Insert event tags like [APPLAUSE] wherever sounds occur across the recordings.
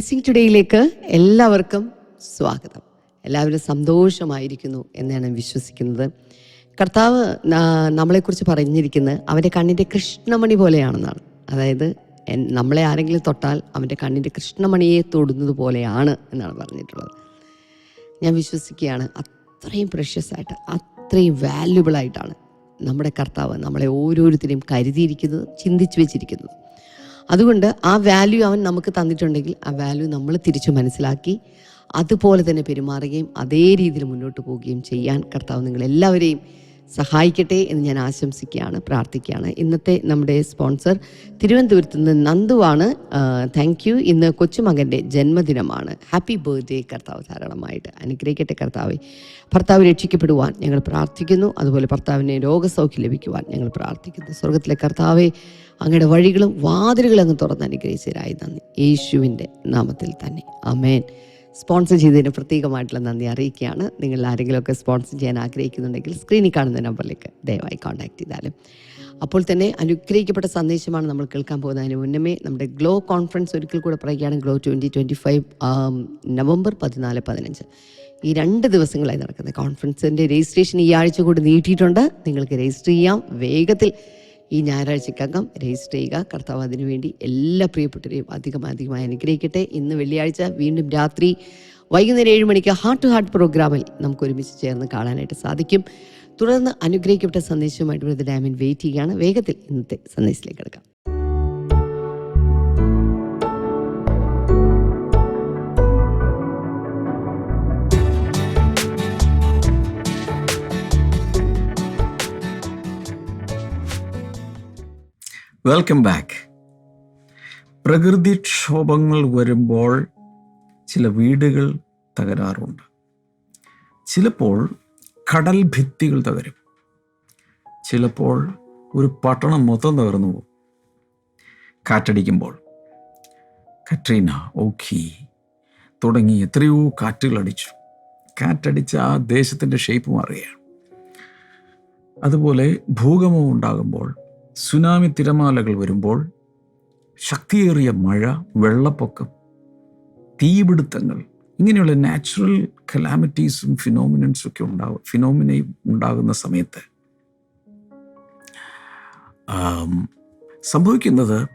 Blessing ടുഡേയിലേക്ക് എല്ലാവർക്കും സ്വാഗതം. എല്ലാവരും സന്തോഷമായിരിക്കുന്നു എന്നാണ് വിശ്വസിക്കുന്നത്. കർത്താവ് നമ്മളെക്കുറിച്ച് പറഞ്ഞിരിക്കുന്നത് അവന്റെ കണ്ണിന്റെ കൃഷ്ണമണി പോലെയാണെന്നാണ്. അതായത് നമ്മളെ ആരെങ്കിലും തൊട്ടാൽ അവന്റെ കണ്ണിന്റെ കൃഷ്ണമണിയെ തൊടുന്നത് പോലെയാണ് എന്നാണ് പറഞ്ഞിട്ടുള്ളത്. ഞാൻ വിശ്വസിക്കുകയാണ് അത്രയും പ്രഷ്യസ് ആയിട്ട് അത്രയും വാല്യുബിളായിട്ടാണ് നമ്മുടെ കർത്താവ് നമ്മളെ ഓരോരുത്തരെയും കരുതിയിരിക്കുന്നത് ചിന്തിച്ചു വെച്ചിരിക്കുന്നത്. അതുകൊണ്ട് ആ വാല്യൂ അവൻ നമുക്ക് തന്നിട്ടുണ്ടെങ്കിൽ ആ വാല്യൂ നമ്മൾ തിരിച്ചു മനസ്സിലാക്കി അതുപോലെ തന്നെ പെരുമാറുകയും അതേ രീതിയിൽ മുന്നോട്ട് പോവുകയും ചെയ്യാൻ കർത്താവ് നിങ്ങളെല്ലാവരെയും സഹായിക്കട്ടെ എന്ന് ഞാൻ ആശംസിക്കുകയാണ് പ്രാർത്ഥിക്കുകയാണ്. ഇന്നത്തെ നമ്മുടെ സ്പോൺസർ തിരുവനന്തപുരത്ത് നിന്ന് നന്ദുവാണ് താങ്ക് യു ഇന്ന് കൊച്ചുമകന്റെ ജന്മദിനമാണ്. ഹാപ്പി ബർത്ത്ഡേ കർത്താവ് ധാരാളമായിട്ട് അനുഗ്രഹിക്കട്ടെ കർത്താവെ. ഭർത്താവ് രക്ഷിക്കപ്പെടുവാൻ ഞങ്ങൾ പ്രാർത്ഥിക്കുന്നു. അതുപോലെ ഭർത്താവിനെ രോഗസൗഖ്യം ലഭിക്കുവാൻ ഞങ്ങൾ പ്രാർത്ഥിക്കുന്നു. സ്വർഗത്തിലെ കർത്താവെ അങ്ങയുടെ വഴികളും വാതിലുകളും അങ്ങ് തുറന്ന് അനുഗ്രഹിച്ചതിനായി നന്ദി. യേശുവിന്റെ നാമത്തിൽ തന്നെ. അമേൻ സ്പോൺസർ ചെയ്തതിന് പ്രത്യേകമായിട്ടുള്ള നന്ദി അറിയിക്കുകയാണ്. നിങ്ങൾ ആരെങ്കിലുമൊക്കെ സ്പോൺസർ ചെയ്യാൻ ആഗ്രഹിക്കുന്നുണ്ടെങ്കിൽ സ്ക്രീനിൽ കാണുന്ന നമ്പറിലേക്ക് ദയവായി കോൺടാക്ട് ചെയ്താലും അപ്പോൾ തന്നെ അനുഗ്രഹിക്കപ്പെട്ട സന്ദേശമാണ് നമ്മൾ കേൾക്കാൻ പോകുന്നത്. അതിന് മുന്നമേ നമ്മുടെ ഗ്ലോ കോൺഫറൻസ് ഒരിക്കൽ കൂടെ പറയുകയാണ് glow twenty twenty five November പതിനാല് പതിനഞ്ച്. ഈ രണ്ട് ദിവസങ്ങളായി നടക്കുന്ന കോൺഫറൻസിന്റെ രജിസ്ട്രേഷൻ ഈ ആഴ്ച കൂടി നീട്ടിയിട്ടുണ്ട്. നിങ്ങൾക്ക് രജിസ്റ്റർ ചെയ്യാം. വേഗത്തിൽ ഈ ഞായറാഴ്ചക്കകം രജിസ്റ്റർ ചെയ്യുക. കർത്താവ് അതിനുവേണ്ടി എല്ലാ പ്രിയപ്പെട്ടവരെയും അധികം അധികമായി അനുഗ്രഹിക്കട്ടെ. ഇന്ന് വെള്ളിയാഴ്ച വീണ്ടും രാത്രി വൈകുന്നേരം ഏഴ് മണിക്ക് ഹാർട്ട് ടു ഹാർട്ട് പ്രോഗ്രാമിൽ നമുക്ക് ഒരുമിച്ച് ചേർന്ന് കാണാനായിട്ട് സാധിക്കും. തുടർന്ന് അനുഗ്രഹിക്കപ്പെട്ട സന്ദേശവുമായിട്ട് ബ്രദർ ഡാമിൻ വെയിറ്റ് ചെയ്യുകയാണ്. വേഗത്തിൽ ഇന്നത്തെ സന്ദേശത്തിലേക്ക് എടുക്കാം വെൽക്കം ബാക്ക് പ്രകൃതിക്ഷോഭങ്ങൾ വരുമ്പോൾ ചില വീടുകൾ തകരാറുണ്ട്. ചിലപ്പോൾ കടൽ ഭിത്തികൾ തകരും. ചിലപ്പോൾ ഒരു പട്ടണം മൊത്തം തകർന്നു പോകും. കാറ്റടിക്കുമ്പോൾ. കട്രീന ഓഖി തുടങ്ങി എത്രയോ കാറ്റുകൾ അടിച്ചു. കാറ്റടിച്ച ആ ദേശത്തിന്റെ ഷേപ്പ് മാറുകയാണ്. അതുപോലെ ഭൂകമ്പം ഉണ്ടാകുമ്പോൾ സുനാമി തിരമാലകൾ വരുമ്പോൾ ശക്തിയേറിയ മഴ വെള്ളപ്പൊക്കം തീപിടുത്തങ്ങൾ ഇങ്ങനെയുള്ള നാച്ചുറൽ കലാമിറ്റീസും ഫിനോമിനൻസും ഒക്കെ ഉണ്ടാവും ഫിനോമിനയും ഉണ്ടാകുന്ന സമയത്ത് സംഭവിക്കുന്നത്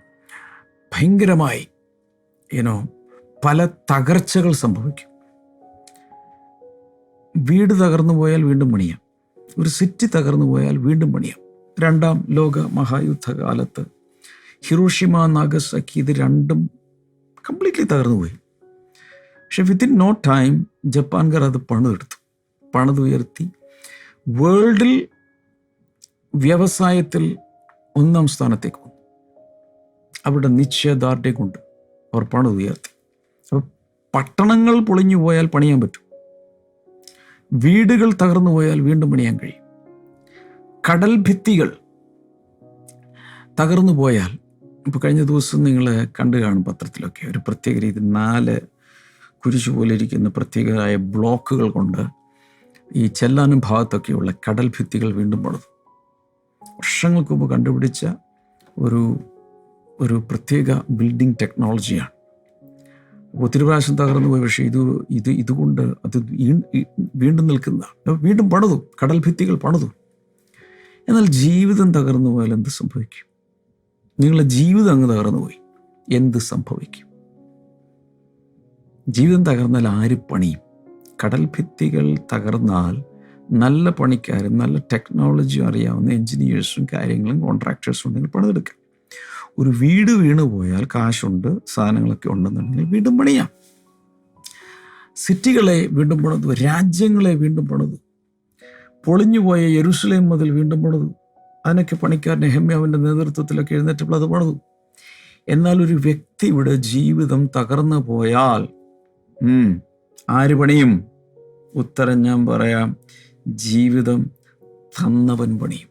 ഭയങ്കരമായി ഏനോ പല തകർച്ചകൾ സംഭവിക്കും. വീട് തകർന്നു പോയാൽ വീണ്ടും പണിയാം. ഒരു സിറ്റി തകർന്നു പോയാൽ വീണ്ടും പണിയാം. രണ്ടാം ലോക മഹായുദ്ധകാലത്ത് ഹിറോഷിമ നാഗസക്കി ഇത് രണ്ടും കംപ്ലീറ്റ്ലി തകർന്നു പോയി. പക്ഷെ വിത്തിൻ നോ ടൈം ജപ്പാൻകാർ അത് പണിതെടുത്തു. പണിതുയർത്തി. വേൾഡിൽ വ്യവസായത്തിൽ ഒന്നാം സ്ഥാനത്തേക്ക് വന്നു. അവരുടെ നിശ്ചയദാർഢ്യം കൊണ്ട് അവർ പണിതുയർത്തി. അപ്പോൾ പട്ടണങ്ങൾ പൊളിഞ്ഞു പോയാൽ പണിയാൻ പറ്റും. വീടുകൾ തകർന്നു പോയാൽ വീണ്ടും പണിയാൻ കഴിയും. കടൽ ഭിത്തികൾ തകർന്നു പോയാൽ ഇപ്പോൾ കഴിഞ്ഞ ദിവസം നിങ്ങൾ കണ്ടു കാണും പത്രത്തിലൊക്കെ ഒരു പ്രത്യേക രീതി നാല് കുരിശു പോലെ ഇരിക്കുന്ന പ്രത്യേകമായ ബ്ലോക്കുകൾ കൊണ്ട് ഈ ചെല്ലാനും ഭാഗത്തൊക്കെയുള്ള കടൽ ഭിത്തികൾ വീണ്ടും പണിതു. വർഷങ്ങൾക്ക് മുമ്പ് കണ്ടുപിടിച്ച ഒരു ഒരു പ്രത്യേക ബിൽഡിംഗ് ടെക്നോളജിയാണ് ഒത്തിരി പ്രാവശ്യം തകർന്നു പോയി പക്ഷേ ഇത് ഇത് ഇതുകൊണ്ട് അത് വീണ്ടും നിൽക്കുന്നതാണ് വീണ്ടും പണിതു കടൽ ഭിത്തികൾ പണിതു. എന്നാൽ ജീവിതം തകർന്നു പോയാൽ എന്ത് സംഭവിക്കും? നിങ്ങളുടെ ജീവിതം അങ്ങ് തകർന്നു പോയി. എന്ത് സംഭവിക്കും? ജീവിതം തകർന്നാൽ ആര് പണിയും? കടൽ ഭിത്തികൾ തകർന്നാൽ നല്ല പണിക്കാരും നല്ല ടെക്നോളജിയും അറിയാവുന്ന എഞ്ചിനീയേഴ്സും കാര്യങ്ങളും കോൺട്രാക്ടേഴ്സും ഉണ്ടെങ്കിൽ പണിതെടുക്കാം. ഒരു വീട് വീണ് പോയാൽ കാശുണ്ട് സാധനങ്ങളൊക്കെ ഉണ്ടെന്നുണ്ടെങ്കിൽ വീണ്ടും പണിയാം. സിറ്റികളെ വീണ്ടും പണിതു രാജ്യങ്ങളെ വീണ്ടും പണിതു. പൊളിഞ്ഞുപോയ യെരുസലേം മുതൽ വീണ്ടും പണിതു. അതിനൊക്കെ പണിക്കാരൻ നെഹമ്യാവിന്റെ നേതൃത്വത്തിലൊക്കെ എഴുന്നേറ്റപ്പോൾ അത് പണിതു. എന്നാൽ ഒരു വ്യക്തിയുടെ ജീവിതം തകർന്നു പോയാൽ ആര് പണിയും? ഉത്തരം ഞാൻ പറയാം ജീവിതം തന്നവൻ പണിയും.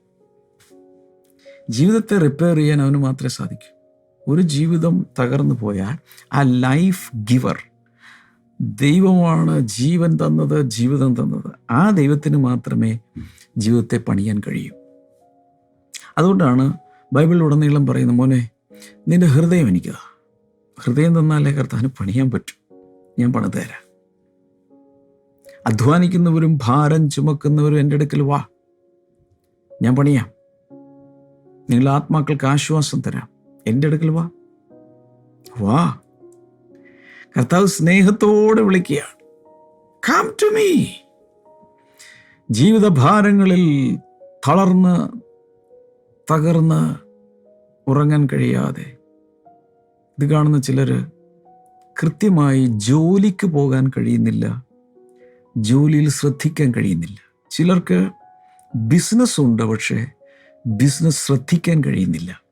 ജീവിതത്തെ റിപ്പയർ ചെയ്യാൻ അവന് മാത്രമേ സാധിക്കൂ. ഒരു ജീവിതം തകർന്നു പോയാൽ ആ ലൈഫ് ഗിവർ ദൈവമാണ് ജീവൻ തന്നത് ജീവിതം തന്നത്. ആ ദൈവത്തിന് മാത്രമേ ജീവിതത്തെ പണിയാൻ കഴിയൂ. അതുകൊണ്ടാണ് ബൈബിളിൽ ഉടനീളം പറയുന്ന മോനെ നിന്റെ ഹൃദയം എനിക്ക്. ഹൃദയം തന്നാലേ കർത്താവിന് പണിയാൻ പറ്റും. ഞാൻ പണിത് തരാം. അധ്വാനിക്കുന്നവരും ഭാരം ചുമക്കുന്നവരും എന്റെ അടുക്കൽ വാ. ഞാൻ പണിയാം. നിങ്ങൾ ആത്മാക്കൾക്ക് ആശ്വാസം തരാം. എന്റെ അടുക്കൽ വാ. വാ. കർത്താവ് സ്നേഹത്തോടെ വിളിക്കുകയാണ്. കം ടു മീ ജീവിതഭാരങ്ങളിൽ തളർന്ന് തകർന്ന് ഉറങ്ങാൻ കഴിയാതെ. ഇത് കാണുന്ന ചിലർ കൃത്യമായി ജോലിക്ക് പോകാൻ കഴിയുന്നില്ല. ജോലിയിൽ ശ്രദ്ധിക്കാൻ കഴിയുന്നില്ല. ചിലർക്ക് ബിസിനസ്സുണ്ട് പക്ഷേ ബിസിനസ് ശ്രദ്ധിക്കാൻ കഴിയുന്നില്ല.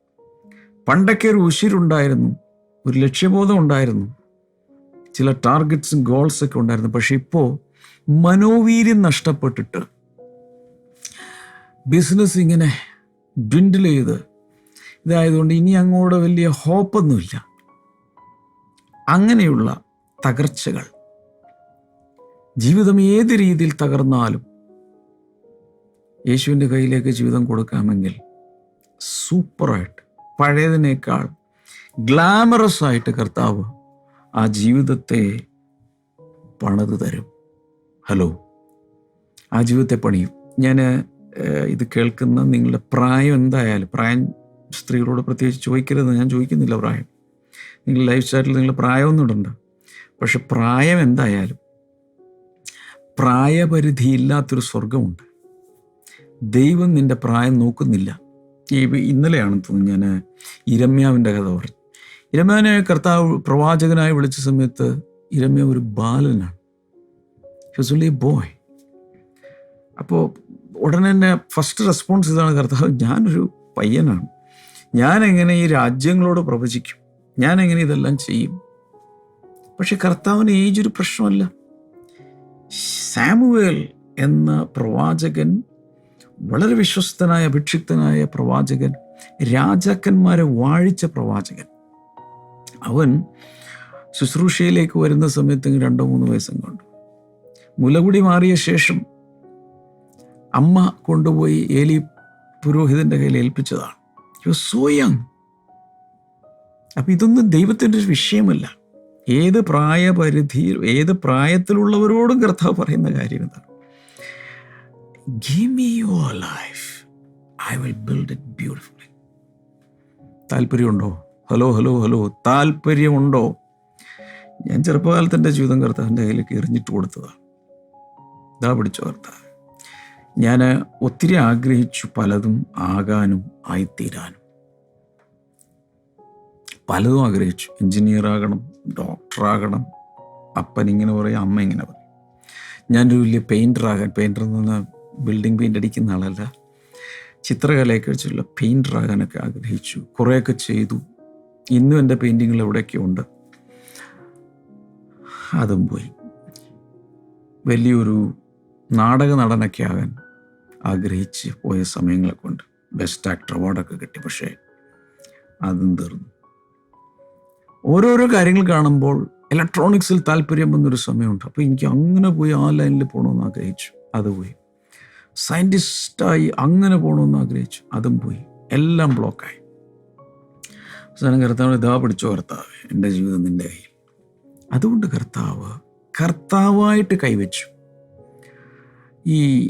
പണ്ടൊക്കെ ഒരു ഉശിരുണ്ടായിരുന്നു ഒരു ലക്ഷ്യബോധം ഉണ്ടായിരുന്നു. ചില ടാർഗറ്റ്സും ഗോൾസ് ഒക്കെ ഉണ്ടായിരുന്നു. പക്ഷെ ഇപ്പോൾ മനോവീര്യം നഷ്ടപ്പെട്ടിട്ട് ബിസിനസ് ഇങ്ങനെ ഡ്വിൻഡിൽ ചെയ്ത് ഇതായതുകൊണ്ട് ഇനി അങ്ങോട്ട് വലിയ ഹോപ്പൊന്നുമില്ല അങ്ങനെയുള്ള തകർച്ചകൾ ജീവിതം ഏത് രീതിയിൽ തകർന്നാലും യേശുവിന്റെ കയ്യിലേക്ക് ജീവിതം കൊടുക്കാമെങ്കിൽ സൂപ്പറായിട്ട് പഴയതിനേക്കാൾ ഗ്ലാമറസ് ആയിട്ട് കർത്താവ് ആ ജീവിതത്തെ പണിത് തരും. ഹലോ. ആ ജീവിതത്തെ പണിയും. ഞാൻ ഇത് കേൾക്കുന്ന നിങ്ങളുടെ പ്രായം എന്തായാലും പ്രായം സ്ത്രീകളോട് പ്രത്യേകിച്ച് ചോദിക്കരുത് ഞാൻ ചോദിക്കുന്നില്ല പ്രായം. നിങ്ങൾ ലൈഫ് സ്റ്റൈലിൽ നിങ്ങൾ പ്രായമൊന്നും ഇടണ്ട. പക്ഷെ പ്രായം എന്തായാലും പ്രായപരിധി ഇല്ലാത്തൊരു സ്വർഗമുണ്ട് ദൈവം നിന്റെ പ്രായം നോക്കുന്നില്ല. ഇന്നലെയാണെന്ന് ഇന്നലെയാണ് തോന്നുന്നു ഞാൻ ഇരമ്യാവിന്റെ കഥ പറഞ്ഞു. ഇരമ്യാവിനെ കർത്താവ് പ്രവാചകനായി വിളിച്ച സമയത്ത് ഇരമ്യ ഒരു ബാലനാണ്. ബോയ് അപ്പോൾ ഉടനെ തന്നെ ഫസ്റ്റ് റെസ്പോൺസ് ഇതാണ് കർത്താവ് ഞാനൊരു പയ്യനാണ്. ഞാൻ എങ്ങനെ ഈ രാജ്യങ്ങളോട് പ്രവചിക്കും? ഞാൻ എങ്ങനെ ഇതെല്ലാം ചെയ്യും? പക്ഷെ കർത്താവിന് ഏജ് ഒരു പ്രശ്നമല്ല. സാമുവേൽ എന്ന പ്രവാചകൻ വളരെ വിശ്വസ്തനായ അഭിക്ഷിക്തനായ പ്രവാചകൻ രാജാക്കന്മാരെ വാഴിച്ച പ്രവാചകൻ. അവൻ ശുശ്രൂഷയിലേക്ക് വരുന്ന സമയത്ത് രണ്ടോ മൂന്ന് വയസ്സും കണ്ടു. മുലകുടി മാറിയ ശേഷം അമ്മ കൊണ്ടുപോയി ഏലി പുരോഹിതന്റെ കയ്യിൽ ഏൽപ്പിച്ചതാണ്. യു സോ യങ് അപ്പൊ ഇതൊന്നും ദൈവത്തിന്റെ ഒരു വിഷയമല്ല. ഏത് പ്രായപരിധി ഏത് പ്രായത്തിലുള്ളവരോടും കർത്താവ് പറയുന്ന കാര്യം എന്താണ് me your life I will build it beautifully താല്പര്യമുണ്ടോ? ഹലോ ഹലോ ഹലോ താല്പര്യമുണ്ടോ? ഞാൻ ചെറുപ്പകാലത്ത് എന്റെ ജീവിതം കർത്താവിന്റെ കയ്യിലേക്ക് എറിഞ്ഞിട്ട് കൊടുത്തതാണ് ഇതാ പിടിച്ച കർത്താവ് ഞാൻ ഒത്തിരി ആഗ്രഹിച്ചു പലതും ആകാനും ആയിത്തീരാനും. പലതും ആഗ്രഹിച്ചു. എഞ്ചിനീയർ ആകണം ഡോക്ടർ ആകണം അപ്പൻ ഇങ്ങനെ പറയും അമ്മ ഇങ്ങനെ പറയും. ഞാനൊരു വലിയ പെയിന്റർ ആകാൻ പെയിന്റർ എന്ന് പറഞ്ഞാൽ ബിൽഡിംഗ് പെയിന്റ് അടിക്കുന്ന ആളല്ല. ചിത്രകലയൊക്കെ വെച്ചുള്ള പെയിന്റർ ആകാനൊക്കെ ആഗ്രഹിച്ചു. കുറേയൊക്കെ ചെയ്തു. ഇന്നും എന്റെ പെയിന്റിങ്ങൾ എവിടെയൊക്കെ ഉണ്ട് അതും പോയി. വലിയൊരു നാടക നടനൊക്കെ ആകാൻ ആഗ്രഹിച്ച് പോയ സമയങ്ങളൊക്കെ ഉണ്ട് ബെസ്റ്റ് ആക്ടർ അവാർഡൊക്കെ കിട്ടി. പക്ഷേ അതും തീർന്നു. ഓരോരോ കാര്യങ്ങൾ കാണുമ്പോൾ ഇലക്ട്രോണിക്സിൽ താല്പര്യം വന്നൊരു സമയമുണ്ട്. അപ്പോൾ എനിക്ക് അങ്ങനെ പോയി ആ ലൈനിൽ പോകണമെന്ന് ആഗ്രഹിച്ചു. അത് പോയി. സയന്റിസ്റ്റായി അങ്ങനെ പോകണമെന്ന് ആഗ്രഹിച്ചു. അതും പോയി. എല്ലാം ബ്ലോക്കായി അവസാനം കർത്താവ് ഇതാ പിടിച്ചോ കർത്താവ് എന്റെ ജീവിതം നിന്റെ കയ്യിൽ. അതുകൊണ്ട് കർത്താവ് കർത്താവായിട്ട് കൈവച്ചു. ഈ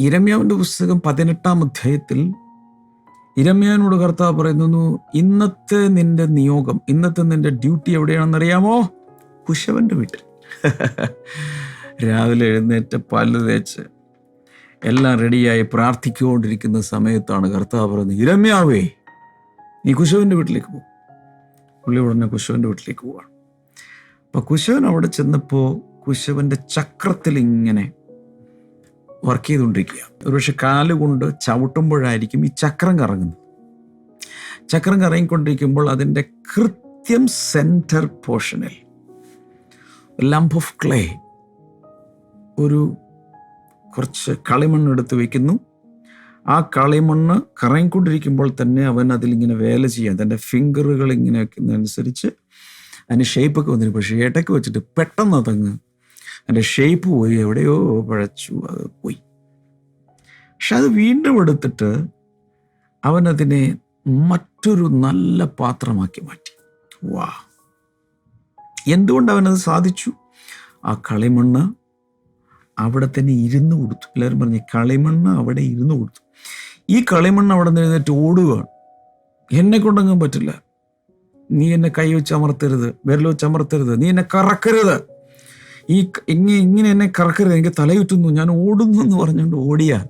ഇരമ്യാവിന്റെ പുസ്തകം പതിനെട്ടാം അധ്യായത്തിൽ ഇരമ്യാനോട് കർത്താവ് പറയുന്നു ഇന്നത്തെ നിന്റെ നിയോഗം ഇന്നത്തെ നിന്റെ ഡ്യൂട്ടി എവിടെയാണെന്നറിയാമോ? കുശവന്റെ വീട്ടിൽ. [LAUGHS] രാവിലെ എഴുന്നേറ്റ് പല്ല് തേച്ച് എല്ലാം റെഡിയായി പ്രാർത്ഥിച്ചുകൊണ്ടിരിക്കുന്ന സമയത്താണ് കർത്താവ് പറയുന്നത് ഇരമ്യാവേ നീ കുശവന്റെ വീട്ടിലേക്ക് പോകും പുള്ളി ഉടനെ കുശവന്റെ വീട്ടിലേക്ക് പോവാണ്. അപ്പൊ കുശവൻ അവിടെ ചെന്നപ്പോൾ കുശവന്റെ ചക്രത്തിൽ ഇങ്ങനെ വർക്ക് ചെയ്തുകൊണ്ടിരിക്കുക ഒരുപക്ഷെ കാലുകൊണ്ട് ചവിട്ടുമ്പോഴായിരിക്കും ഈ ചക്രം കറങ്ങുന്നത്. ചക്രം കറങ്ങിക്കൊണ്ടിരിക്കുമ്പോൾ അതിന്റെ കൃത്യം സെന്റർ പോർഷനിൽ ലംപ് ഓഫ് ക്ലേ ഒരു കുറച്ച് കളിമണ്ണെടുത്ത് വയ്ക്കുന്നു ആ കളിമണ്ണ് കറങ്ങിക്കൊണ്ടിരിക്കുമ്പോൾ തന്നെ അവൻ അതിലിങ്ങനെ വേല ചെയ്യാൻ തന്റെ ഫിംഗറുകൾ ഇങ്ങനെ വയ്ക്കുന്നതനുസരിച്ച് അതിന് ഷേപ്പൊക്കെ വന്നിരുന്നു. പക്ഷേ ഏട്ടയ്ക്ക് വെച്ചിട്ട് പെട്ടെന്ന് അതങ്ങ് അതിന്റെ ഷേപ്പ് പോയി. എവിടെയോ പഴച്ചു. അത് പോയി. പക്ഷെ അത് വീണ്ടും എടുത്തിട്ട് അവനതിനെ മറ്റൊരു നല്ല പാത്രമാക്കി മാറ്റി. വാ. എന്തുകൊണ്ട് അവനത് സാധിച്ചു? ആ കളിമണ്ണ് അവിടെ തന്നെ ഇരുന്ന് കൊടുത്തു. എല്ലാവരും പറഞ്ഞു കളിമണ്ണ് അവിടെ ഇരുന്ന് കൊടുത്തു. ഈ കളിമണ്ണ് അവിടെ നിന്ന് എഴുന്നേറ്റ് ഓടുകയാണ്. എന്നെ കൊണ്ടങ്ങും പറ്റില്ല. നീ എന്നെ കൈ വെച്ച് അമർത്തരുത് വിരൽ വെച്ച് അമർത്തരുത് നീ എന്നെ കറക്കരുത്. ഈ ഇങ്ങനെ ഇങ്ങനെ എന്നെ കറക്കരുത്. എനിക്ക് തലയുറ്റുന്നു ഞാൻ ഓടുന്നു എന്ന് പറഞ്ഞുകൊണ്ട് ഓടിയാൽ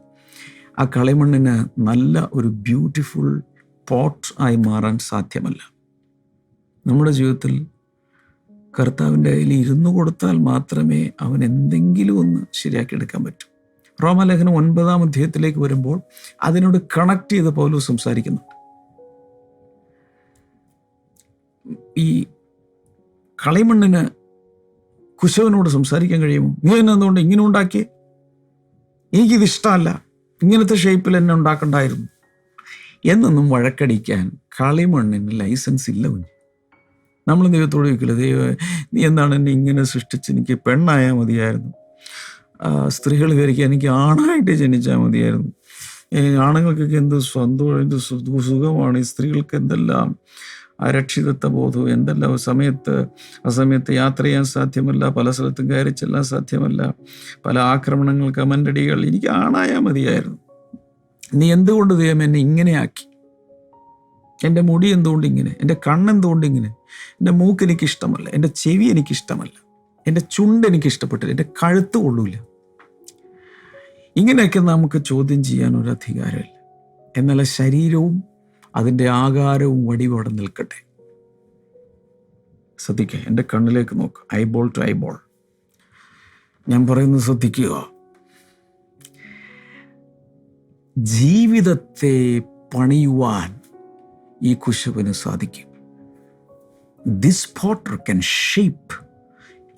ആ കളിമണ്ണിന് നല്ല ഒരു ബ്യൂട്ടിഫുൾ പോട്ട് ആയി മാറാൻ സാധ്യമല്ല. നമ്മുടെ ജീവിതത്തിൽ കർത്താവിന്റെ കയ്യിൽ ഇരുന്നു കൊടുത്താൽ മാത്രമേ അവൻ എന്തെങ്കിലും ഒന്ന് ശരിയാക്കിയെടുക്കാൻ പറ്റൂ. റോമലേഖനം ഒൻപതാം അധ്യായത്തിലേക്ക് വരുമ്പോൾ അതിനോട് കണക്ട് ചെയ്ത് പൗലോസ് സംസാരിക്കുന്നു. ഈ കളിമണ്ണിന് കുശവനോട് സംസാരിക്കാൻ കഴിയുമോ? നീ എന്നെ എന്തുകൊണ്ട് ഇങ്ങനെ ഉണ്ടാക്കിയേ എനിക്കിത് ഇഷ്ടമല്ല. ഇങ്ങനത്തെ ഷേപ്പിൽ എന്നെ ഉണ്ടാക്കണ്ടായിരുന്നു. എന്നൊന്നും വഴക്കടിക്കാൻ കളിമണ്ണിന് ലൈസൻസ് ഇല്ല കുഞ്ഞ്. നമ്മൾ ദൈവത്തോട് ചോദിക്കില്ല ദൈവം നീ എന്താണ് എന്നെ ഇങ്ങനെ സൃഷ്ടിച്ച്? എനിക്ക് പെണ്ണായാൽ മതിയായിരുന്നു. സ്ത്രീകൾ വിചാരിക്കുക എനിക്ക് ആണായിട്ട് ജനിച്ചാൽ മതിയായിരുന്നു. ആണുങ്ങൾക്കൊക്കെ എന്ത് സ്വന്തം എന്ത് സുഖമാണ്. ഈ സ്ത്രീകൾക്ക് എന്തെല്ലാം അരക്ഷിതത്വ ബോധവും എന്തെല്ലാം സമയത്ത് ആ സമയത്ത് യാത്ര ചെയ്യാൻ സാധ്യമല്ല പല സ്ഥലത്തും കയറി ചെല്ലാൻ സാധ്യമല്ല പല ആക്രമണങ്ങൾ കമന്റടികൾ എനിക്ക് ആണായാൽ മതിയായിരുന്നു. നീ എന്തുകൊണ്ട് ദൈവം എന്നെ ഇങ്ങനെയാക്കി? എന്റെ മുടി എന്തുകൊണ്ട് ഇങ്ങനെ? എന്റെ കണ്ണെന്തുകൊണ്ട് ഇങ്ങനെ? എന്റെ മൂക്ക് എനിക്കിഷ്ടമല്ല എന്റെ ചെവി എനിക്കിഷ്ടമല്ല എന്റെ ചുണ്ട് എനിക്ക് ഇഷ്ടപ്പെട്ടില്ല എന്റെ കഴുത്ത് കൊള്ളൂല. ഇങ്ങനെയൊക്കെ നമുക്ക് ചോദ്യം ചെയ്യാൻ ഒരു അധികാരമില്ല. എന്നാൽ ശരീരവും അതിന്റെ ആകാരവും വടിവും നിൽക്കട്ടെ. ശ്രദ്ധിക്കുക എന്റെ കണ്ണിലേക്ക് നോക്ക്. ഐബോൾ ടു ഐബോൾ ഞാൻ പറയുന്നത് ശ്രദ്ധിക്കുക. ജീവിതത്തെ പണിയുവാൻ ഈ കുശവന് സാധിക്കും. This potter can shape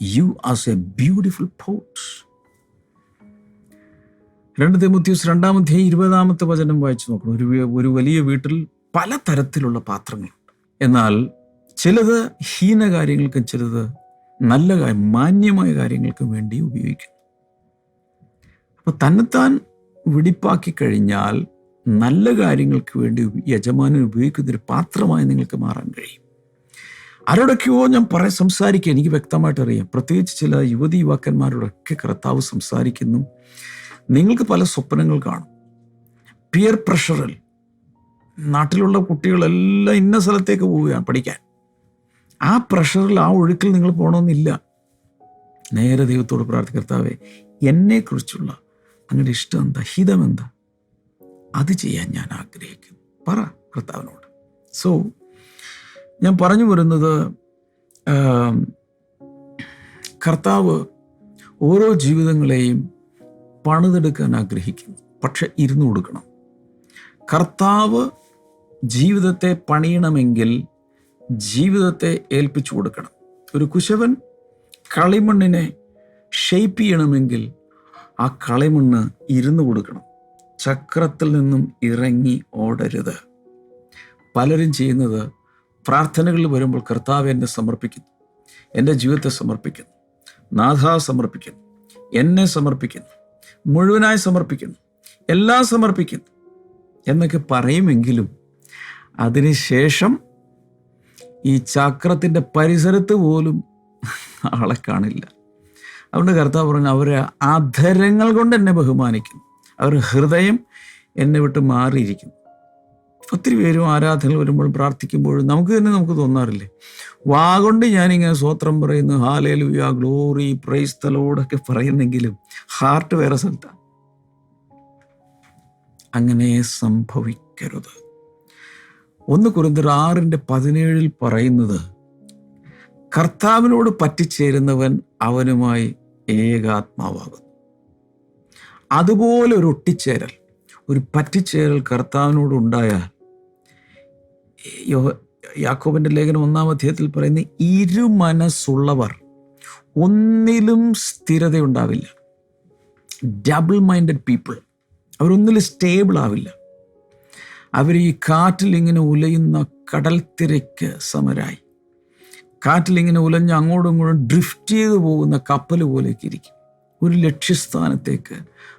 you as a beautiful pot രണ്ട് തെമുത്യൂസ് രണ്ടാമത്തെ ഇരുപതാമത്തെ വചനം വായിച്ചു നോക്കണം. ഒരു ഒരു വലിയ വീട്ടിൽ പല തരത്തിലുള്ള പാത്രങ്ങളുണ്ട്. എന്നാൽ ചിലത് ഹീന കാര്യങ്ങൾക്കും ചിലത് നല്ല കാര്യം മാന്യമായ കാര്യങ്ങൾക്കും വേണ്ടി ഉപയോഗിക്കുന്നു. അപ്പോൾ തന്നെത്താൻ വെടിപ്പാക്കി കഴിഞ്ഞാൽ നല്ല കാര്യങ്ങൾക്ക് വേണ്ടി യജമാനൻ ഉപയോഗിക്കുന്ന ഒരു പാത്രമായി നിങ്ങൾക്ക് മാറാൻ കഴിയും. ആരോടൊക്കെയോ ഞാൻ പറ സംസാരിക്കുക എനിക്ക് വ്യക്തമായിട്ട് അറിയാം പ്രത്യേകിച്ച് ചില യുവതി യുവാക്കന്മാരോടൊക്കെ കർത്താവ് സംസാരിക്കുന്നു. നിങ്ങൾക്ക് പല സ്വപ്നങ്ങൾ കാണും. പിയർ പ്രഷറിൽ നാട്ടിലുള്ള കുട്ടികളെല്ലാം ഇന്ന സ്ഥലത്തേക്ക് പോവുകയാണ് പഠിക്കാൻ. ആ പ്രഷറിൽ ആ ഒഴുക്കിൽ നിങ്ങൾ പോകണമെന്നില്ല. നേരെ ദൈവത്തോട് പ്രാർത്ഥിക്കർത്താവെ എന്നെക്കുറിച്ചുള്ള അങ്ങയുടെ ഇഷ്ടം എന്താ ഹിതം എന്താ? അത് ചെയ്യാൻ ഞാൻ ആഗ്രഹിക്കുന്നു. പറ കർത്താവിനോട്. സോ ഞാൻ പറഞ്ഞു വരുന്നത് കർത്താവ് ഓരോ ജീവിതങ്ങളെയും പണിതെടുക്കാൻ ആഗ്രഹിക്കുന്നു. പക്ഷെ ഇരുന്നു കൊടുക്കണം. കർത്താവ് ജീവിതത്തെ പണിയണമെങ്കിൽ ജീവിതത്തെ ഏൽപ്പിച്ചു കൊടുക്കണം. ഒരു കുശവൻ കളിമണ്ണിനെ ഷെയ്പ്പ് ചെയ്യണമെങ്കിൽ ആ കളിമണ്ണ് ഇരുന്നു കൊടുക്കണം. ചക്രത്തിൽ നിന്നും ഇറങ്ങി ഓടരുത്. പലരും ചെയ്യുന്നത് പ്രാർത്ഥനകളിൽ വരുമ്പോൾ കർത്താവ് എന്നെ സമർപ്പിക്കുന്നു. എന്റെ ജീവിതത്തെ സമർപ്പിക്കുന്നു. നാഥ സമർപ്പിക്കുന്നു. എന്നെ സമർപ്പിക്കുന്നു. മുഴുവനായി സമർപ്പിക്കുന്നു. എല്ലാം സമർപ്പിക്കുന്നു. എന്നൊക്കെ പറയുമെങ്കിലും അതിനുശേഷം ഈ ചക്രത്തിന്റെ പരിസരത്ത് പോലും ആളെ കാണില്ല. അതുകൊണ്ട് കർത്താവ് പറഞ്ഞു അവരെ അധരങ്ങൾ കൊണ്ട് എന്നെ ബഹുമാനിക്കും അവർ ഹൃദയം എന്നെ വിട്ട് മാറിയിരിക്കുന്നു. ഒത്തിരി പേരും ആരാധനകൾ വരുമ്പോൾ പ്രാർത്ഥിക്കുമ്പോഴും നമുക്ക് തന്നെ നമുക്ക് തോന്നാറില്ലേ? വാഗൊണ്ട് ഞാനിങ്ങനെ സ്വോത്രം പറയുന്നു ഹാലേലുയ ഗ്ലോറി പ്രൈസ് തലോടൊക്കെ പറയുന്നെങ്കിലും ഹാർട്ട് വേറെ സ്ഥലത്താണ് അങ്ങനെ സംഭവിക്കരുത്. ഒന്ന് കുറിന്തർ ആറിന്റെ പതിനേഴിൽ പറയുന്നത് കർത്താവിനോട് പറ്റിച്ചേരുന്നവൻ അവനുമായി ഏകാത്മാവാകുന്നു. അതുപോലെ ഒരു ഒട്ടിച്ചേരൽ ഒരു പറ്റിച്ചേരൽ കർത്താവിനോട് ഉണ്ടായാൽ യോ- യാക്കോബിന്റെ ലേഖനം ഒന്നാം അധ്യായത്തിൽ പറയുന്ന ഇരുമനസ്സുള്ളവർ ഒന്നിലും സ്ഥിരതയുണ്ടാവില്ല. ഡബിൾ മൈൻഡഡ് പീപ്പിൾ അവരൊന്നിലും സ്റ്റേബിൾ ആവില്ല. അവർ ഈ കാറ്റിൽ ഇങ്ങനെ ഉലയുന്ന കടൽ തിരക്ക് സമരായി. കാറ്റിൽ ഇങ്ങനെ ഉലഞ്ഞ് അങ്ങോട്ടും ഇങ്ങോട്ടും ഡ്രിഫ്റ്റ് ചെയ്ത് പോകുന്ന കപ്പൽ പോലെയൊക്കെ ഇരിക്കും. ഒരു ലക്ഷ്യസ്ഥാനത്തേക്ക്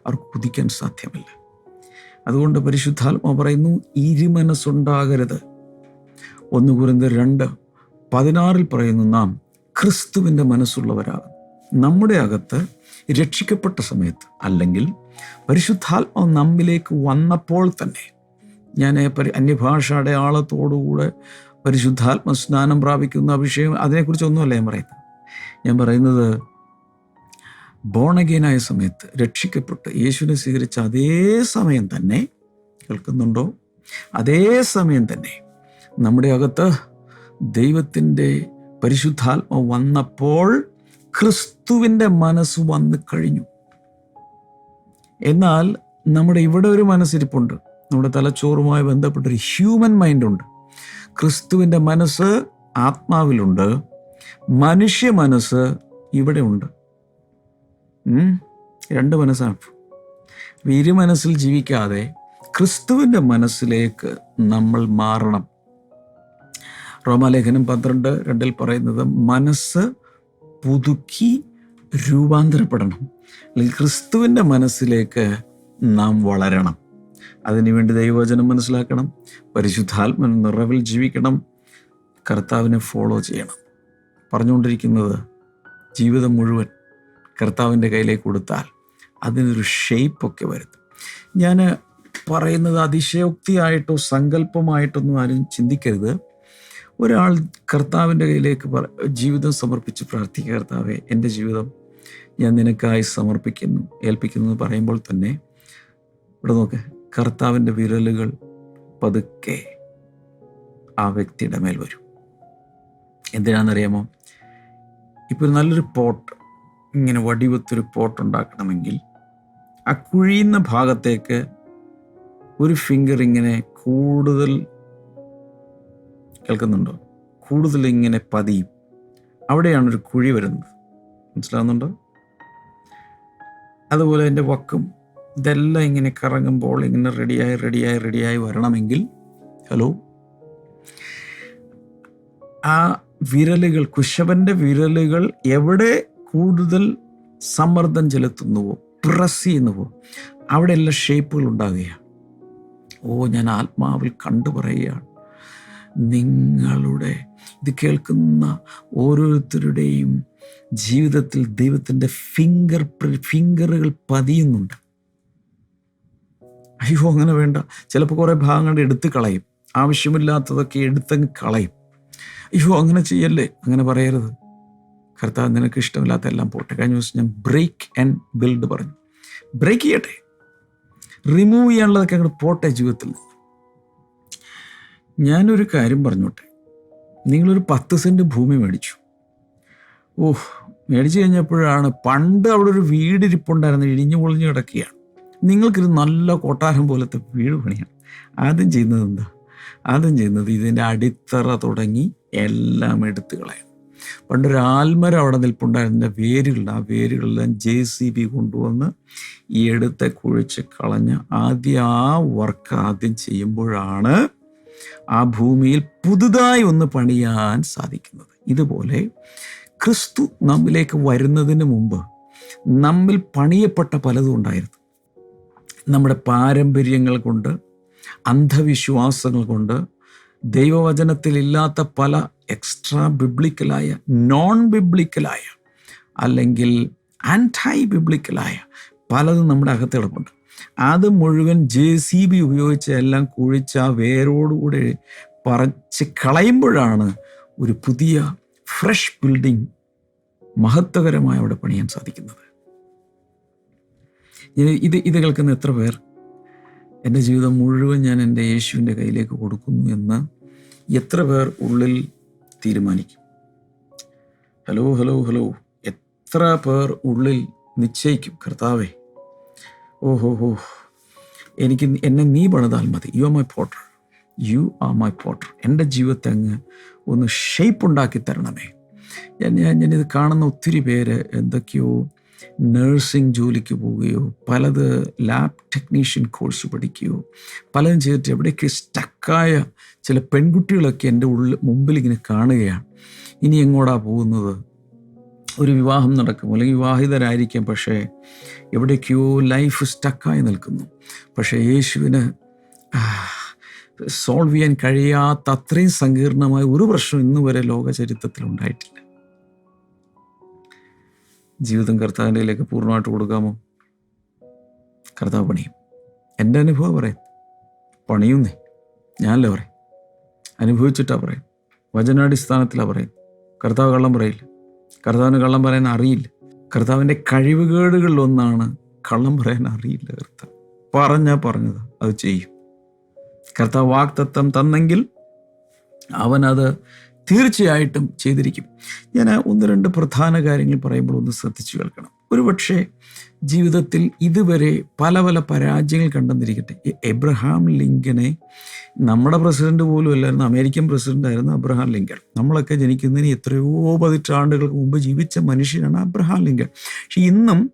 അവർ കുതിക്കാൻ സാധ്യമല്ല. അതുകൊണ്ട് പരിശുദ്ധാത്മ പറയുന്നു ഇരുമനസ്സുണ്ടാകരുത്. ഒന്ന് കുരുന്ന് രണ്ട് പതിനാറിൽ പറയുന്നു നാം ക്രിസ്തുവിന്റെ മനസ്സുള്ളവരാകും നമ്മുടെ അകത്ത് രക്ഷിക്കപ്പെട്ട സമയത്ത് അല്ലെങ്കിൽ പരിശുദ്ധാത്മാവ് നമ്മിലേക്ക് വന്നപ്പോൾ തന്നെ ഞാൻ പരി അന്യഭാഷ അടയാളത്തോടുകൂടെ പരിശുദ്ധാത്മ സ്നാനം പ്രാപിക്കുന്ന അഭിഷേകം അതിനെക്കുറിച്ചൊന്നുമല്ല ഞാൻ പറയുന്നത്. ഞാൻ പറയുന്നത് ബോണഗീനായ സമയത്ത് രക്ഷിക്കപ്പെട്ട് യേശുവിനെ സ്വീകരിച്ച അതേ സമയം തന്നെ കേൾക്കുന്നുണ്ടോ? അതേ സമയം തന്നെ നമ്മുടെ അകത്ത് ദൈവത്തിന്റെ പരിശുദ്ധാത്മ വന്നപ്പോൾ ക്രിസ്തുവിന്റെ മനസ്സ് വന്നു കഴിഞ്ഞു. എന്നാൽ നമ്മുടെ ഇവിടെ ഒരു മനസ്സിരിപ്പുണ്ട്. നമ്മുടെ തലച്ചോറുമായി ബന്ധപ്പെട്ടൊരു ഹ്യൂമൻ മൈൻഡുണ്ട് ക്രിസ്തുവിന്റെ മനസ്സ് ആത്മാവിലുണ്ട്. മനുഷ്യ മനസ്സ് ഇവിടെ ഉണ്ട്. രണ്ട് മനസ്സാണ്. ഇരു മനസ്സിൽ ജീവിക്കാതെ ക്രിസ്തുവിന്റെ മനസ്സിലേക്ക് നമ്മൾ മാറണം. റോമാലേഖനം പന്ത്രണ്ട് രണ്ടിൽ പറയുന്നത് മനസ്സ് പുതുക്കി രൂപാന്തരപ്പെടണം. അല്ലെങ്കിൽ ക്രിസ്തുവിന്റെ മനസ്സിലേക്ക് നാം വളരണം. അതിനുവേണ്ടി ദൈവവചനം മനസ്സിലാക്കണം. പരിശുദ്ധാത്മ നിറവിൽ ജീവിക്കണം. കർത്താവിനെ ഫോളോ ചെയ്യണം. പറഞ്ഞുകൊണ്ടിരിക്കുന്നത് ജീവിതം മുഴുവൻ കർത്താവിന്റെ കയ്യിലേക്ക് കൊടുത്താൽ അതിനൊരു ഷേപ്പൊക്കെ വരുത്തും. ഞാൻ പറയുന്നത് അതിശയോക്തിയായിട്ടോ സങ്കല്പമായിട്ടൊന്നും ആരും ചിന്തിക്കരുത്. ഒരാൾ കർത്താവിന്റെ കയ്യിലേക്ക് ജീവിതം സമർപ്പിച്ച് പ്രാർത്ഥിക്കുക കർത്താവെ എന്റെ ജീവിതം ഞാൻ നിനക്കായി സമർപ്പിക്കുന്നു ഏൽപ്പിക്കുന്നു എന്ന് പറയുമ്പോൾ തന്നെ ഇവിടെ നോക്ക് കർത്താവിന്റെ വിരലുകൾ പതുക്കെ ആ വ്യക്തിയുടെ മേൽ വരും. എന്തിനാണെന്നറിയാമോ? ഇപ്പോൾ നല്ലൊരു പോട്ട് ഇങ്ങനെ വടിവത്തൊരു പോട്ട് ഉണ്ടാക്കണമെങ്കിൽ ആ കുഴിയുന്ന ഭാഗത്തേക്ക് ഒരു ഫിംഗർ ഇങ്ങനെ കൂടുതൽ കേൾക്കുന്നുണ്ടോ? കൂടുതൽ ഇങ്ങനെ പതിയും. അവിടെയാണ് ഒരു കുഴി വരുന്നത്. മനസ്സിലാവുന്നുണ്ടോ? അതുപോലെ എന്റെ വക്കും ഇതെല്ലാം ഇങ്ങനെ കറങ്ങുമ്പോൾ ഇങ്ങനെ റെഡിയായി റെഡിയായി റെഡിയായി വരണമെങ്കിൽ ഹലോ? ആ വിരലുകൾ കുശവന്റെ വിരലുകൾ എവിടെ കൂടുതൽ സമ്മർദ്ദം ചെലുത്തുന്നുവോ? പ്രസ് ചെയ്യുന്നുവോ? അവിടെ എല്ലാം ഷേപ്പുകൾ ഉണ്ടാവുകയാണ് ഓ ഞാൻ ആത്മാവിൽ കണ്ടു പറയുകയാണ്. നിങ്ങളുടെ ഇത് കേൾക്കുന്ന ഓരോരുത്തരുടെയും ജീവിതത്തിൽ ദൈവത്തിന്റെ ഫിംഗർ ഫിംഗറുകൾ പതിയുന്നുണ്ട്. അയ്യോ അങ്ങനെ വേണ്ട. ചിലപ്പോൾ കുറേ ഭാഗങ്ങൾ എടുത്ത് കളയും. ആവശ്യമില്ലാത്തതൊക്കെ എടുത്തങ്ങ് കളയും. അയ്യോ അങ്ങനെ ചെയ്യല്ലേ? അങ്ങനെ പറയരുത്. കർത്താവ് നിനക്ക് ഇഷ്ടമില്ലാത്ത എല്ലാം പോട്ടെ. കഴിഞ്ഞ ദിവസം ഞാൻ ബ്രേക്ക് ആൻഡ് ബിൽഡ് പറഞ്ഞു. ബ്രേക്ക് ചെയ്യട്ടെ. റിമൂവ് ചെയ്യാനുള്ളതൊക്കെ അങ്ങോട്ട് പോട്ടെ ജീവിതത്തിൽ. ഞാനൊരു കാര്യം പറഞ്ഞോട്ടെ. നിങ്ങളൊരു പത്ത് സെന്റ് ഭൂമി മേടിച്ചു. ഓഹ് മേടിച്ചു കഴിഞ്ഞപ്പോഴാണ് പണ്ട് അവിടെ ഒരു വീട് ഇരിപ്പുണ്ടായിരുന്നു ഇടിഞ്ഞു പൊളിഞ്ഞു കിടക്കുകയാണ്. നിങ്ങൾക്കൊരു നല്ല കൊട്ടാരം പോലത്തെ വീട് പണിയാണ് ആദ്യം ചെയ്യുന്നത് എന്താ? ആദ്യം ചെയ്യുന്നത് ഇതിന്റെ അടിത്തറ തുടങ്ങി എല്ലാം എടുത്തു കളയണം പണ്ടൊരു ആൽമരം അവിടെ നിൽപ്പുണ്ടായിരുന്ന വേരുകൾ ആ വേരുകളെല്ലാം ജെ സി ബി കൊണ്ടുവന്ന് ഈ എടുത്ത് കുഴിച്ച് കളഞ്ഞ് ആദ്യം ആ വർക്ക് ആദ്യം ചെയ്യുമ്പോഴാണ് ആ ഭൂമിയിൽ പുതുതായി ഒന്ന് പണിയാൻ സാധിക്കുന്നത്. ഇതുപോലെ ക്രിസ്തു നമ്മിലേക്ക് വരുന്നതിന് മുമ്പ് നമ്മിൽ പണിയപ്പെട്ട പലതും ഉണ്ടായിരുന്നു. നമ്മുടെ പാരമ്പര്യങ്ങൾ കൊണ്ട് അന്ധവിശ്വാസങ്ങൾ കൊണ്ട് ദൈവവചനത്തിലില്ലാത്ത പല എക്സ്ട്രാ ബിബ്ലിക്കലായ നോൺ ബിബ്ലിക്കലായ അല്ലെങ്കിൽ ആന്റൈ ബിബ്ലിക്കലായ പലതും നമ്മുടെ അകത്ത് കിടപ്പുണ്ട്. അത് മുഴുവൻ ജെ സി ബി ഉപയോഗിച്ച് എല്ലാം കുഴിച്ച് ആ വേരോടുകൂടെ പറച്ച് കളയുമ്പോഴാണ് ഒരു പുതിയ ഫ്രഷ് ബിൽഡിംഗ് മഹത്വകരമായി അവിടെ പണിയാൻ സാധിക്കുന്നത്. ഇത് ഇത് കേൾക്കുന്ന എത്ര പേർ? എന്റെ ജീവിതം മുഴുവൻ ഞാൻ എന്റെ യേശുവിന്റെ കയ്യിലേക്ക് കൊടുക്കുന്നു എന്ന് എത്ര പേർ ഉള്ളിൽ തീരുമാനിക്കും? Hello hello hello. എത്ര പേർ ഉള്ളിൽ നിശ്ചയിക്കും? കർത്താവേ ഓഹോ ഹോ എനിക്ക് എന്നെ നീ പണിതാൽ മതി. You are my potter you are my potter എന്റെ ജീവിതത്തെ അങ്ങ് ഒന്ന് ഷേപ്പ് ഉണ്ടാക്കി തരണമേ. ഞാൻ ഞാനിത് കാണുന്ന ഒത്തിരി പേര് എന്തൊക്കെയോ നഴ്സിംഗ് ജോലിക്ക് പോവുകയോ പലത് ലാബ് ടെക്നീഷ്യൻ കോഴ്സ് പഠിക്കുകയോ പലതും ചെയ്തിട്ട് എവിടെയൊക്കെ സ്റ്റക്കായ ചില പെൺകുട്ടികളൊക്കെ എന്റെ ഉള്ളിൽ മുമ്പിൽ ഇങ്ങനെ കാണുകയാണ്. ഇനി എങ്ങോട്ടാണ് പോകുന്നത്? ഒരു വിവാഹം നടക്കും അല്ലെങ്കിൽ വിവാഹിതരായിരിക്കാം പക്ഷേ എവിടേക്കോ ലൈഫ് സ്റ്റക്കായി നിൽക്കുന്നു. പക്ഷേ യേശുവിന് സോൾവ് ചെയ്യാൻ കഴിയാത്ത അത്രയും സങ്കീർണമായ ഒരു പ്രശ്നം ഇന്നു വരെ ലോക ചരിത്രത്തിൽ ഉണ്ടായിട്ടില്ല. ജീവിതം കർത്താവിന്റെ പൂർണമായിട്ട് കൊടുക്കാമോ? കർത്താവ് പണിയും. എന്റെ അനുഭവം പറയും. പണിയുന്നേ. ഞാനല്ലേ പറയും. അനുഭവിച്ചിട്ടാണ് പറയും. വചനാടിസ്ഥാനത്തിലാണ് പറയും. കർത്താവ് കള്ളം പറയില്ല. കർത്താവിന് കള്ളം പറയാൻ അറിയില്ല. കർത്താവിന്റെ കഴിവുകേടുകളിലൊന്നാണ് കള്ളം പറയാൻ അറിയില്ല കർത്താവ്. പറഞ്ഞാൽ പറഞ്ഞത് അത് ചെയ്യും. കർത്താവ് വാക്തത്വം തന്നെങ്കിൽ അവനത് തീർച്ചയായിട്ടും ചെയ്തിരിക്കും. ഞാൻ ഒന്ന് രണ്ട് പ്രധാന കാര്യങ്ങൾ പറയുമ്പോൾ ഒന്ന് ശ്രദ്ധിച്ചു കേൾക്കണം. ഒരുപക്ഷെ ജീവിതത്തിൽ ഇതുവരെ പല പല പരാജയങ്ങൾ കണ്ടെന്നിരിക്കട്ടെ. എബ്രഹാം ലിങ്കനെ നമ്മുടെ പ്രസിഡന്റ് പോലും അല്ലായിരുന്നു അമേരിക്കൻ പ്രസിഡന്റ് ആയിരുന്നു അബ്രഹാം ലിങ്കൺ നമ്മളൊക്കെ ജനിക്കുന്നതിന് എത്രയോ പതിറ്റാണ്ടുകൾക്ക് മുമ്പ് ജീവിച്ച മനുഷ്യനാണ് അബ്രഹാം ലിങ്കൺ പക്ഷെ ഇന്നും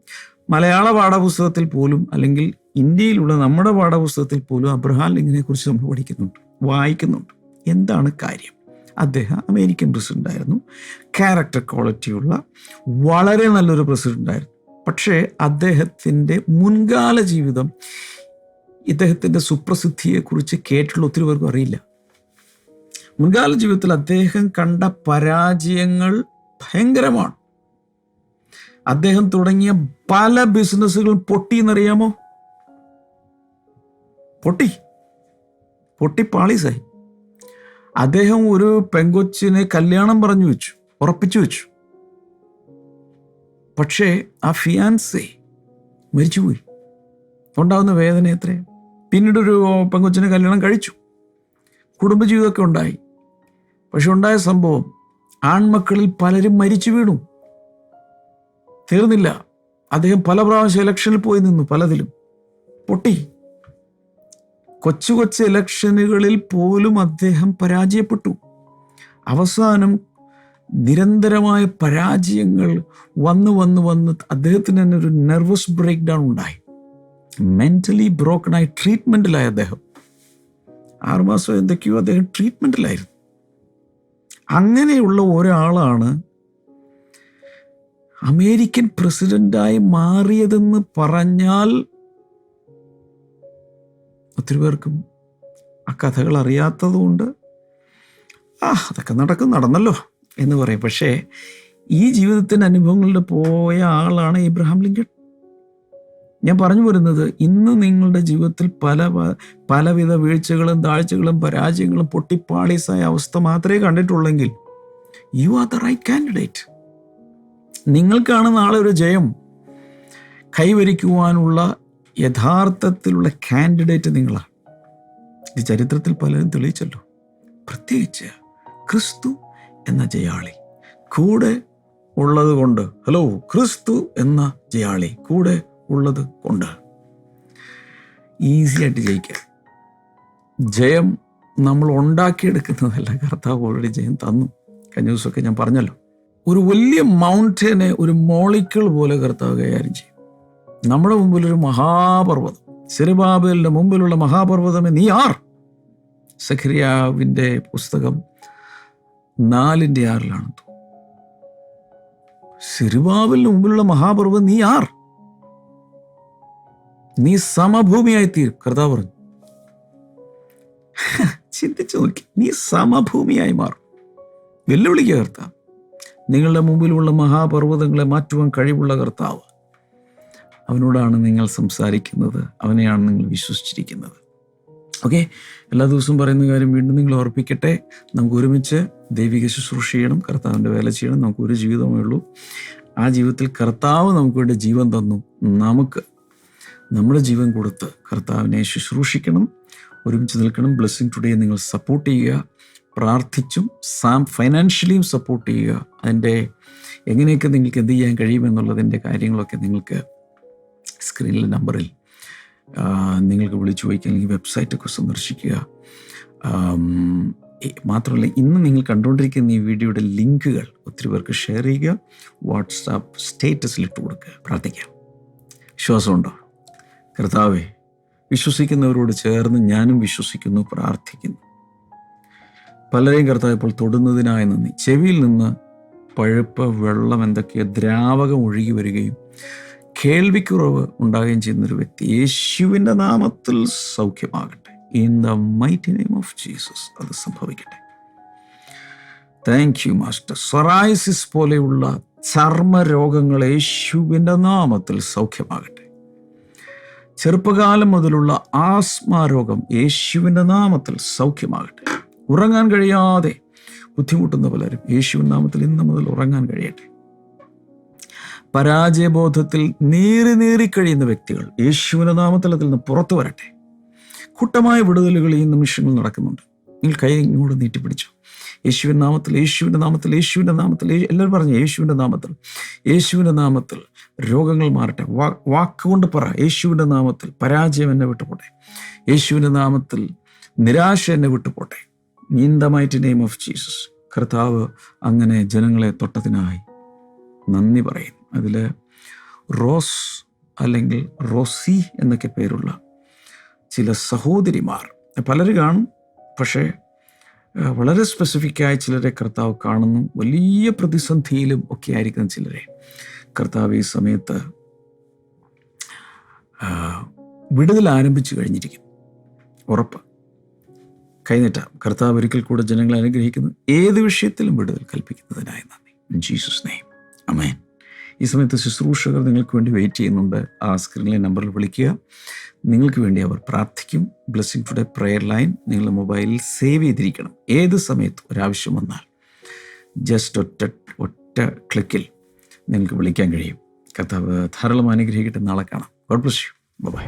മലയാള പാഠപുസ്തകത്തിൽ പോലും അല്ലെങ്കിൽ ഇന്ത്യയിലുള്ള നമ്മുടെ പാഠപുസ്തകത്തിൽ പോലും അബ്രഹാം ലിങ്കനെ കുറിച്ച് നമ്മൾ പഠിക്കുന്നുണ്ട് വായിക്കുന്നുണ്ട്. എന്താണ് കാര്യം? അദ്ദേഹം അമേരിക്കൻ പ്രസിഡന്റ് ആയിരുന്നു. ക്യാരക്ടർ ക്വാളിറ്റിയുള്ള വളരെ നല്ലൊരു പ്രസിഡന്റ് ആയിരുന്നു. പക്ഷേ അദ്ദേഹത്തിന്റെ മുൻകാല ജീവിതം ഇദ്ദേഹത്തിന്റെ സുപ്രസിദ്ധിയെക്കുറിച്ച് കേട്ടിട്ടുള്ള ഒത്തിരി പേർക്കും അറിയില്ല. മുൻകാല ജീവിതത്തിൽ അദ്ദേഹം കണ്ട പരാജയങ്ങൾ ഭയങ്കരമാണ്. അദ്ദേഹം തുടങ്ങിയ പല ബിസിനസ്സുകളും പൊട്ടിയെന്നറിയാമോ പൊട്ടി. പൊട്ടി പാളീസായി. അദ്ദേഹം ഒരു പെങ്കൊച്ചിനെ കല്യാണം പറഞ്ഞു വെച്ചു ഉറപ്പിച്ചു വെച്ചു. പക്ഷേ ആ ഫിയാൻസേ മരിച്ചുപോയി. ഉണ്ടാകുന്ന വേദന എത്രയും? പിന്നീടൊരു പെങ്കൊച്ചിനെ കല്യാണം കഴിച്ചു. കുടുംബജീവിതമൊക്കെ ഉണ്ടായി. പക്ഷെ ഉണ്ടായ സംഭവം ആൺമക്കളിൽ പലരും മരിച്ചു വീണു. തീർന്നില്ല. അദ്ദേഹം പല പ്രാവശ്യം ഇലക്ഷനിൽ പോയി നിന്നു പലതിലും. പൊട്ടി. കൊച്ചു കൊച്ചു ഇലക്ഷനുകളിൽ പോലും അദ്ദേഹം പരാജയപ്പെട്ടു. അവസാനം നിരന്തരമായ പരാജയങ്ങൾ വന്ന് വന്ന് വന്ന് അദ്ദേഹത്തിന് തന്നെ ഒരു നെർവസ് ബ്രേക്ക് ഡൗൺ ഉണ്ടായി മെന്റലി ബ്രോക്കണായി ട്രീറ്റ്മെന്റിലായി അദ്ദേഹം. ആറുമാസം എന്തൊക്കെയോ അദ്ദേഹം ട്രീറ്റ്മെന്റിലായിരുന്നു അങ്ങനെയുള്ള ഒരാളാണ് അമേരിക്കൻ പ്രസിഡന്റായി മാറിയതെന്ന് പറഞ്ഞാൽ ഒത്തിരി പേർക്കും ആ കഥകൾ അറിയാത്തതുകൊണ്ട് ആ അതൊക്കെ നടക്കും നടന്നല്ലോ. എന്ന് പറയും. പക്ഷേ ഈ ജീവിതത്തിന്റെ അനുഭവങ്ങളിൽ പോയ ആളാണ് ഇബ്രഹാം ലിങ്കൺ. ഞാൻ പറഞ്ഞു വരുന്നത് ഇന്ന് നിങ്ങളുടെ ജീവിതത്തിൽ പല പലവിധ വീഴ്ചകളും താഴ്ചകളും പരാജയങ്ങളും പൊട്ടിപ്പാളീസായ അവസ്ഥ മാത്രമേ കണ്ടിട്ടുള്ളെങ്കിൽ you are the right candidate നിങ്ങൾക്കാണ് നാളെ ഒരു ജയം. കൈവരിക്കുവാനുള്ള യഥാർത്ഥത്തിലുള്ള കാൻഡിഡേറ്റ് നിങ്ങളാണ്. ഇത് ചരിത്രത്തിൽ പലരും തെളിയിച്ചല്ലോ. പ്രത്യേകിച്ച് ക്രിസ്തു എന്ന ജയാളി. കൂടെ ഉള്ളത് കൊണ്ട് ഹലോ ക്രിസ്തു എന്ന ജയാളി കൂടെ ഉള്ളത് കൊണ്ട്. ഈസി ആയിട്ട് ജയിക്കുക ജയം നമ്മൾ ഉണ്ടാക്കിയെടുക്കുന്നതല്ല കർത്താവ് ഓൾറെഡി ജയം തന്നു. കഴിഞ്ഞ ദിവസമൊക്കെ ഞാൻ പറഞ്ഞല്ലോ. ഒരു വലിയ മൗണ്ടനെ ഒരു മോളിക്കിൾ പോലെ കർത്താവ് കൈകാര്യം ചെയ്യും. നമ്മുടെ മുമ്പിൽ ഒരു മഹാപർവതം. സിറുബാബേലിന്റെ മുമ്പിലുള്ള മഹാപർവതമേ നീ ആർ? സഖരിയാവിന്റെ പുസ്തകം നാലിന്റെ ആറിലാണ് സിരുവാവിന് മുമ്പിലുള്ള മഹാപർവം നീ ആർ? നീ സമഭൂമിയായി തീരും കർത്താവ് പറഞ്ഞു. ചിന്തിച്ചു നോക്കി നീ സമഭൂമിയായി മാറും. വെല്ലുവിളിക്കുക കർത്താവ് നിങ്ങളുടെ മുമ്പിലുള്ള മഹാപർവതങ്ങളെ മാറ്റുവാൻ കഴിവുള്ള കർത്താവ്. അവനോടാണ് നിങ്ങൾ സംസാരിക്കുന്നത് അവനെയാണ് നിങ്ങൾ വിശ്വസിച്ചിരിക്കുന്നത്. ഓക്കെ? എല്ലാ ദിവസവും പറയുന്ന കാര്യം വീണ്ടും നിങ്ങൾ ഓർപ്പിക്കട്ടെ. നമുക്ക് ഒരുമിച്ച് ദൈവിക ശുശ്രൂഷ ചെയ്യണം കർത്താവിന്റെ വേല ചെയ്യണം. നമുക്ക് ഒരു ജീവിതമേ ഉള്ളൂ. ആ ജീവിതത്തിൽ കർത്താവ് നമുക്ക് വേണ്ടി ജീവൻ തന്നു. നമുക്ക് നമ്മുടെ ജീവൻ കൊടുത്ത് കർത്താവിനെ ശുശ്രൂഷിക്കണം ഒരുമിച്ച് നിൽക്കണം. ബ്ലെസ്സിങ് ടുഡേ നിങ്ങൾ സപ്പോർട്ട് ചെയ്യുക പ്രാർത്ഥിച്ചും സാം ഫൈനാൻഷ്യലിയും സപ്പോർട്ട് ചെയ്യുക. അതിന്റെ എങ്ങനെയൊക്കെ നിങ്ങൾക്ക് എന്ത് ചെയ്യാൻ കഴിയുമെന്നുള്ളതിന്റെ കാര്യങ്ങളൊക്കെ നിങ്ങൾക്ക് സ്ക്രീനിലെ നമ്പറിൽ നിങ്ങൾക്ക് വിളിച്ചു ചോദിക്കുക അല്ലെങ്കിൽ വെബ്സൈറ്റൊക്കെ സന്ദർശിക്കുക. മാത്രമല്ല ഇന്ന് നിങ്ങൾ കണ്ടുകൊണ്ടിരിക്കുന്ന ഈ വീഡിയോയുടെ ലിങ്കുകൾ ഒത്തിരി പേർക്ക് ഷെയർ ചെയ്യുക വാട്സാപ്പ് സ്റ്റേറ്റസിൽ ഇട്ട് കൊടുക്കുക പ്രാർത്ഥിക്കാം. വിശ്വാസമുണ്ടോ? കർത്താവേ വിശ്വസിക്കുന്നവരോട് ചേർന്ന് ഞാനും വിശ്വസിക്കുന്നു പ്രാർത്ഥിക്കുന്നു. പലരെയും കർത്താവ് ഇപ്പോൾ തൊടുന്നതിനായി നന്ദി. ചെവിയിൽ നിന്ന് പഴുപ്പ് വെള്ളം എന്തൊക്കെയോ ദ്രാവകം ഒഴുകി വരികയും കേൾവിക്കുറവ് ഉണ്ടാകുകയും ചെയ്യുന്നൊരു വ്യക്തി യേശുവിന്റെ നാമത്തിൽ സൗഖ്യമാകട്ടെ. In the mighty name of Jesus അത് സംഭവിക്കട്ടെ. താങ്ക് യു മാസ്റ്റർ സൊറായസിസ് പോലെയുള്ള ചർമ്മരോഗങ്ങൾ യേശുവിന്റെ നാമത്തിൽ സൗഖ്യമാകട്ടെ. ചെറുപ്പകാലം മുതലുള്ള ആസ്മ രോഗം യേശുവിന്റെ നാമത്തിൽ സൗഖ്യമാകട്ടെ. ഉറങ്ങാൻ കഴിയാതെ ബുദ്ധിമുട്ടുന്ന പലരും യേശുവിൻ നാമത്തിൽ ഇന്ന് മുതൽ ഉറങ്ങാൻ കഴിയട്ടെ. പരാജയബോധത്തിൽ നീറി നീറി കഴിയുന്ന വ്യക്തികൾ യേശുവിന്റെ നാമത്തിൽ നിന്ന് പുറത്തു വരട്ടെ. കൂട്ടമായ വിടുതലുകൾ ഈ നിമിഷങ്ങൾ നടക്കുന്നുണ്ട്. നിങ്ങൾ കൈ ഇങ്ങോട്ട് നീട്ടിപ്പിടിച്ചു യേശുവിന്റെ നാമത്തിൽ യേശുവിന്റെ നാമത്തിൽ യേശുവിന്റെ നാമത്തിൽ എല്ലാവരും പറഞ്ഞു യേശുവിന്റെ നാമത്തിൽ യേശുവിന്റെ നാമത്തിൽ രോഗങ്ങൾ മാറട്ടെ. വാ വാക്കുകൊണ്ട് പറ യേശുവിന്റെ നാമത്തിൽ പരാജയം എന്നെ വിട്ടുപോട്ടെ യേശുവിന്റെ നാമത്തിൽ നിരാശ എന്നെ വിട്ടുപോട്ടെ in the might name of Jesus കർത്താവ് അങ്ങനെ ജനങ്ങളെ തൊട്ടതിനായി നന്ദി പറയും അതിൽ റോസ് അല്ലെങ്കിൽ റോസി എന്നൊക്കെ പേരുള്ള ചില സഹോദരിമാർ. പലര് കാണും പക്ഷേ വളരെ സ്പെസിഫിക്കായി ചിലരെ കർത്താവ് കാണുന്നു. വലിയ പ്രതിസന്ധിയിലും ഒക്കെ ആയിരിക്കുന്ന ചിലരെ. കർത്താവ് ഈ സമയത്ത് വിടുതൽ ആരംഭിച്ചു കഴിഞ്ഞിരിക്കും ഉറപ്പ്. കൈനീട്ടാം. കർത്താവ് ഒരിക്കൽ കൂടെ ജനങ്ങളെ അനുഗ്രഹിക്കുന്നു. ഏത് വിഷയത്തിലും വിടുതൽ കൽപ്പിക്കുന്നതിനായി നന്ദി. ജീസസ് നെയ്മ് അമേൻ ഈ സമയത്ത് ശുശ്രൂഷകർ നിങ്ങൾക്ക് വേണ്ടി വെയിറ്റ് ചെയ്യുന്നുണ്ട്. ആ സ്ക്രീനിലെ നമ്പറിൽ വിളിക്കുക. നിങ്ങൾക്ക് വേണ്ടി അവർ പ്രാർത്ഥിക്കും. ബ്ലെസ്സിങ് ടുഡേ പ്രെയർ ലൈൻ നിങ്ങളുടെ മൊബൈലിൽ സേവ് ചെയ്തിരിക്കണം. ഏത് സമയത്തും ഒരാവശ്യം വന്നാൽ. ജസ്റ്റ് ഒറ്റ ഒറ്റ ക്ലിക്കിൽ നിങ്ങൾക്ക് വിളിക്കാൻ കഴിയും. കർത്താവ് ധാരാളം അനുഗ്രഹിക്കട്ടെ. നാളെ കാണാം. God bless you by